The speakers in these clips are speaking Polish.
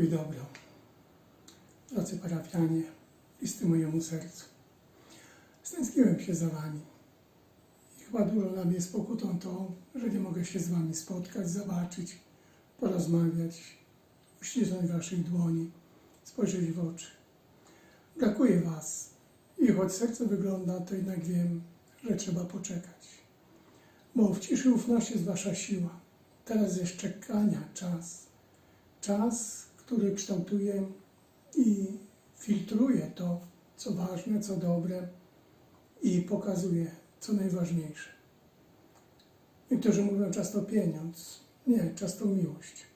i dobro. Drodzy parafianie, listy mojemu sercu. Stęskniłem się za wami. I chyba dużo nam jest pokutą to, że nie mogę się z wami spotkać, zobaczyć, porozmawiać, uścisnąć waszych dłoni, spojrzeć w oczy. Brakuje was. I choć serce wygląda, to jednak wiem, że trzeba poczekać. Bo w ciszy ufności jest wasza siła. Teraz jest czekania czas. Czas, który kształtuje i filtruje to, co ważne, co dobre i pokazuje, co najważniejsze. Niektórzy mówią często pieniądz. Nie, często miłość.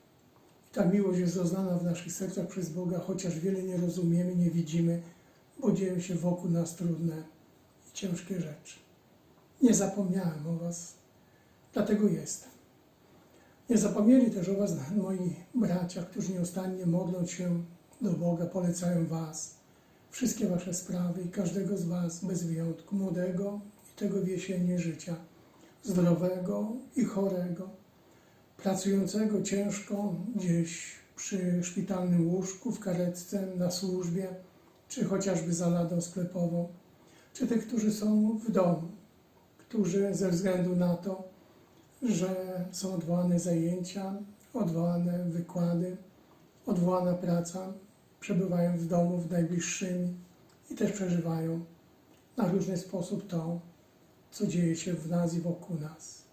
I ta miłość jest doznana w naszych sercach przez Boga, chociaż wiele nie rozumiemy, nie widzimy, bo dzieją się wokół nas trudne i ciężkie rzeczy. Nie zapomniałem o Was, dlatego jestem. Nie zapomnieli też o Was moi bracia, którzy nieustannie modlą się do Boga, polecają Was, wszystkie Wasze sprawy i każdego z Was bez wyjątku, młodego i tego w jesieni życia, zdrowego i chorego, pracującego ciężko gdzieś przy szpitalnym łóżku, w karetce, na służbie, czy chociażby za ladą sklepową, czy tych, którzy są w domu, którzy ze względu na to, że są odwołane zajęcia, odwołane wykłady, odwołana praca, przebywają w domu w najbliższymi i też przeżywają na różny sposób to, co dzieje się w nas i wokół nas.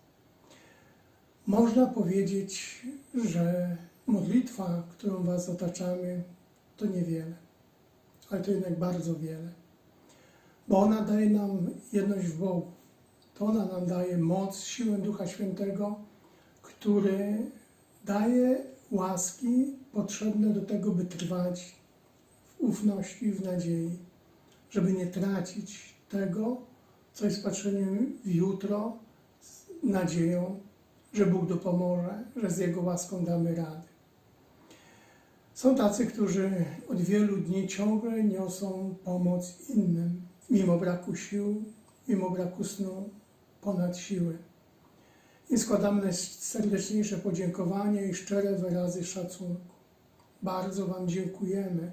Można powiedzieć, że modlitwa, którą Was otaczamy, to niewiele, ale to jednak bardzo wiele, bo ona daje nam jedność w Bogu. To ona nam daje moc, siłę Ducha Świętego, który daje łaski potrzebne do tego, by trwać w ufności w nadziei, żeby nie tracić tego, co jest patrzeniem w jutro, z nadzieją, że Bóg dopomoże, że z Jego łaską damy radę. Są tacy, którzy od wielu dni ciągle niosą pomoc innym, mimo braku sił, mimo braku snu, ponad siły. I składam najserdeczniejsze podziękowania i szczere wyrazy szacunku. Bardzo Wam dziękujemy,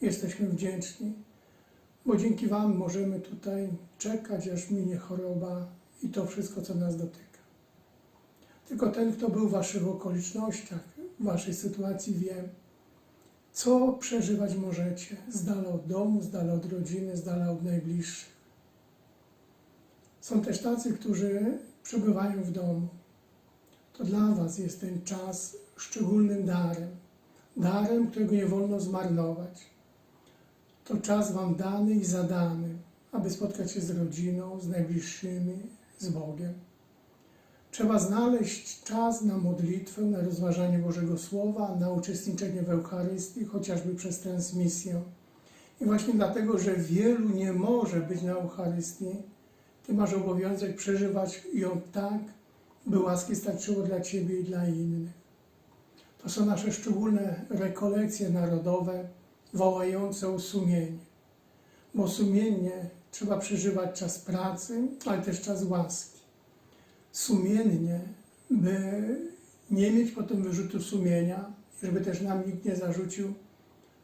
jesteśmy wdzięczni, bo dzięki Wam możemy tutaj czekać, aż minie choroba i to wszystko, co nas dotyka. Tylko ten, kto był w Waszych okolicznościach, w Waszej sytuacji, wie, co przeżywać możecie z dala od domu, z dala od rodziny, z dala od najbliższych. Są też tacy, którzy przebywają w domu. To dla Was jest ten czas szczególnym darem. Darem, którego nie wolno zmarnować. To czas Wam dany i zadany, aby spotkać się z rodziną, z najbliższymi, z Bogiem. Trzeba znaleźć czas na modlitwę, na rozważanie Bożego Słowa, na uczestniczenie w Eucharystii, chociażby przez transmisję. I właśnie dlatego, że wielu nie może być na Eucharystii, Ty masz obowiązek przeżywać ją tak, by łaski starczyło dla Ciebie i dla innych. To są nasze szczególne rekolekcje narodowe, wołające o sumienie. Bo sumiennie trzeba przeżywać czas pracy, ale też czas łaski. Sumiennie, by nie mieć potem wyrzutu sumienia, żeby też nam nikt nie zarzucił,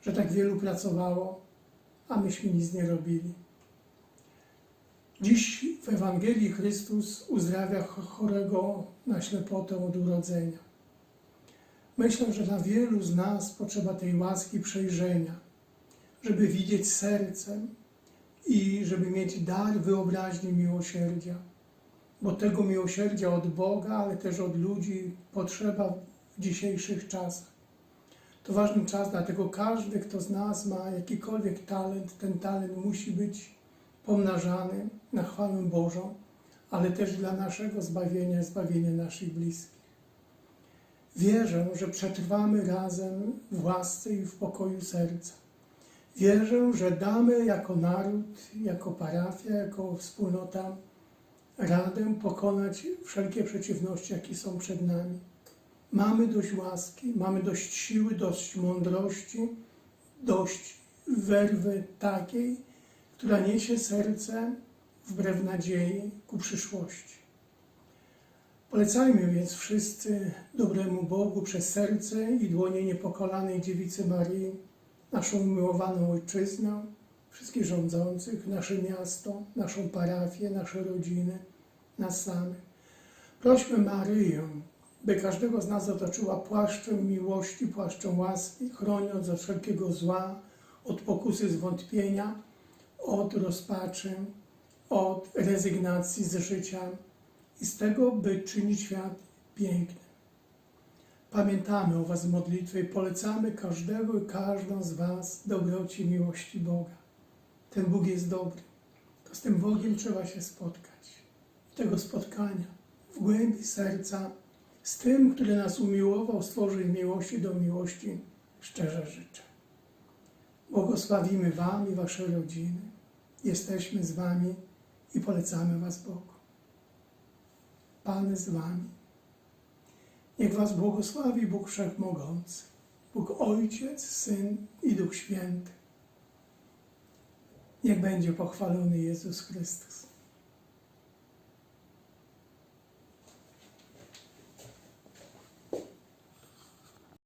że tak wielu pracowało, a myśmy nic nie robili. Dziś w Ewangelii Chrystus uzdrawia chorego na ślepotę od urodzenia. Myślę, że dla wielu z nas potrzeba tej łaski przejrzenia, żeby widzieć sercem i żeby mieć dar wyobraźni miłosierdzia. Bo tego miłosierdzia od Boga, ale też od ludzi potrzeba w dzisiejszych czasach. To ważny czas, dlatego każdy, kto z nas ma jakikolwiek talent, ten talent musi być pomnażany na chwałę Bożą, ale też dla naszego zbawienia, zbawienia naszych bliskich. Wierzę, że przetrwamy razem w łasce i w pokoju serca. Wierzę, że damy jako naród, jako parafia, jako wspólnota radę pokonać wszelkie przeciwności, jakie są przed nami. Mamy dość łaski, mamy dość siły, dość mądrości, dość werwy takiej, która niesie serce wbrew nadziei ku przyszłości. Polecajmy więc wszyscy dobremu Bogu przez serce i dłonie niepokolanej Dziewicy Marii, naszą umiłowaną Ojczyznę, wszystkich rządzących, nasze miasto, naszą parafię, nasze rodziny, nas samych. Prośmy Maryję, by każdego z nas otoczyła płaszczem miłości, płaszczem łaski, chroniąc od wszelkiego zła, od pokusy zwątpienia, od rozpaczy, od rezygnacji z życia i z tego, by czynić świat pięknym. Pamiętamy o Was w modlitwie i polecamy każdego i każdą z Was dobroci miłości Boga. Ten Bóg jest dobry. To z tym Bogiem trzeba się spotkać. I tego spotkania w głębi serca z tym, który nas umiłował, stworzył miłości do miłości, szczerze życzę. Błogosławimy Wam i Wasze rodziny. Jesteśmy z Wami i polecamy Was Bogu. Pan z Wami. Niech Was błogosławi Bóg Wszechmogący, Bóg Ojciec, Syn i Duch Święty. Niech będzie pochwalony Jezus Chrystus.